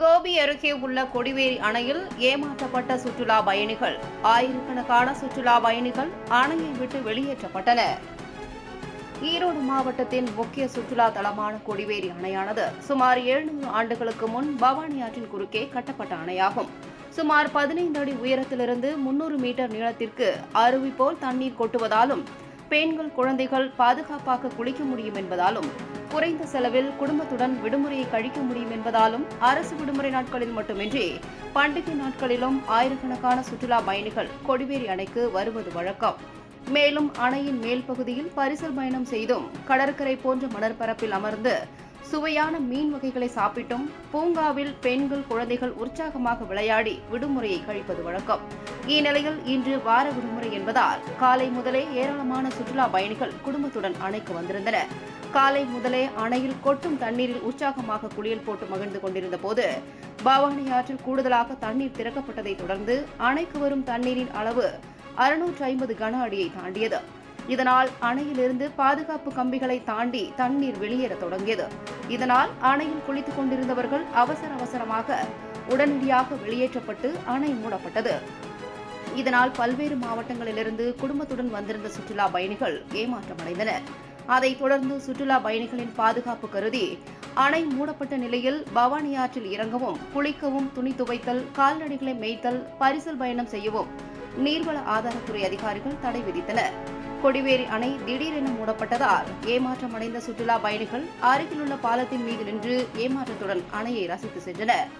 கோபி அருகே உள்ள கொடிவேரி அணையில் ஏமாற்றப்பட்ட சுற்றுலா பயணிகள். ஆயிரக்கணக்கான சுற்றுலா பயணிகள் அணையை விட்டு வெளியேற்றப்பட்டனர் ஈரோடு மாவட்டத்தின் முக்கிய சுற்றுலா தலமான கொடிவேரி அணையானது சுமார் 700 ஆண்டுகளுக்கு முன் பவானி ஆற்றின் குறுக்கே கட்டப்பட்ட அணையாகும். சுமார் பதினைந்து அடி உயரத்திலிருந்து முன்னூறு மீட்டர் நீளத்திற்கு அருவி போல் தண்ணீர் கொட்டுவதாலும் பெண்கள் குழந்தைகள் பாதுகாப்பாக குளிக்க முடியும் என்பதாலும் குறைந்த செலவில் குடும்பத்துடன் விடுமுறையை கழிக்க முடியும் என்பதாலும் அரசு விடுமுறை நாட்களில் மட்டுமின்றி பண்டிகை நாட்களிலும் ஆயிரக்கணக்கான சுற்றுலா பயணிகள் கொடிவேரி அணைக்கு வருவது வழக்கம். மேலும் அணையின் மேல் பகுதியில் பரிசல் பயணம் செய்தும் கடற்கரை போன்ற மணற்பரப்பில் அமர்ந்து சுவையான மீன் வகைகளை சாப்பிட்டும் பூங்காவில் பெண்கள் குழந்தைகள் உற்சாகமாக விளையாடி விடுமுறையை கழிப்பது வழக்கம். இந்நிலையில் இன்று வார விடுமுறை என்பதால் காலை முதலே ஏராளமான சுற்றுலா பயணிகள் குடும்பத்துடன் அணைக்கு வந்திருந்தனர். காலை முதலே அணையில் கொட்டும் தண்ணீரில் உற்சாகமாக குளியல் போட்டு மகிழ்ந்து கொண்டிருந்த போது பவானி ஆற்றில் கூடுதலாக தண்ணீர் திறக்கப்பட்டதை தொடர்ந்து அணைக்கு வரும் தண்ணீரின் அளவு அறுநூற்று ஐம்பது கன அடியை தாண்டியது. இதனால் அணையிலிருந்து பாதுகாப்பு கம்பிகளை தாண்டி தண்ணீர் வெளியேற தொடங்கியது. இதனால் அணையில் குளித்துக் கொண்டிருந்தவர்கள் அவசர அவசரமாக உடனடியாக வெளியேற்றப்பட்டு அணை மூடப்பட்டது. இதனால் பல்வேறு மாவட்டங்களிலிருந்து குடும்பத்துடன் வந்திருந்த சுற்றுலா பயணிகள் ஏமாற்றமடைந்தனர். அதைத் தொடர்ந்து சுற்றுலா பயணிகளின் பாதுகாப்பு கருதி அணை மூடப்பட்ட நிலையில் பவானி ஆற்றில் இறங்கவும் குளிக்கவும் துணி துவைத்தல் கால்நடைகளை மேய்த்தல் பரிசல் பயணம் செய்யவும் நீர்வள ஆதாரத்துறை அதிகாரிகள் தடை விதித்தனர். கொடிவேரி அணை திடீரென மூடப்பட்டதால் ஏமாற்றமடைந்த சுற்றுலா பயணிகள் அருகிலுள்ள பாலத்தின் மீது நின்று ஏமாற்றத்துடன் அணையை ரசித்து சென்றனர்.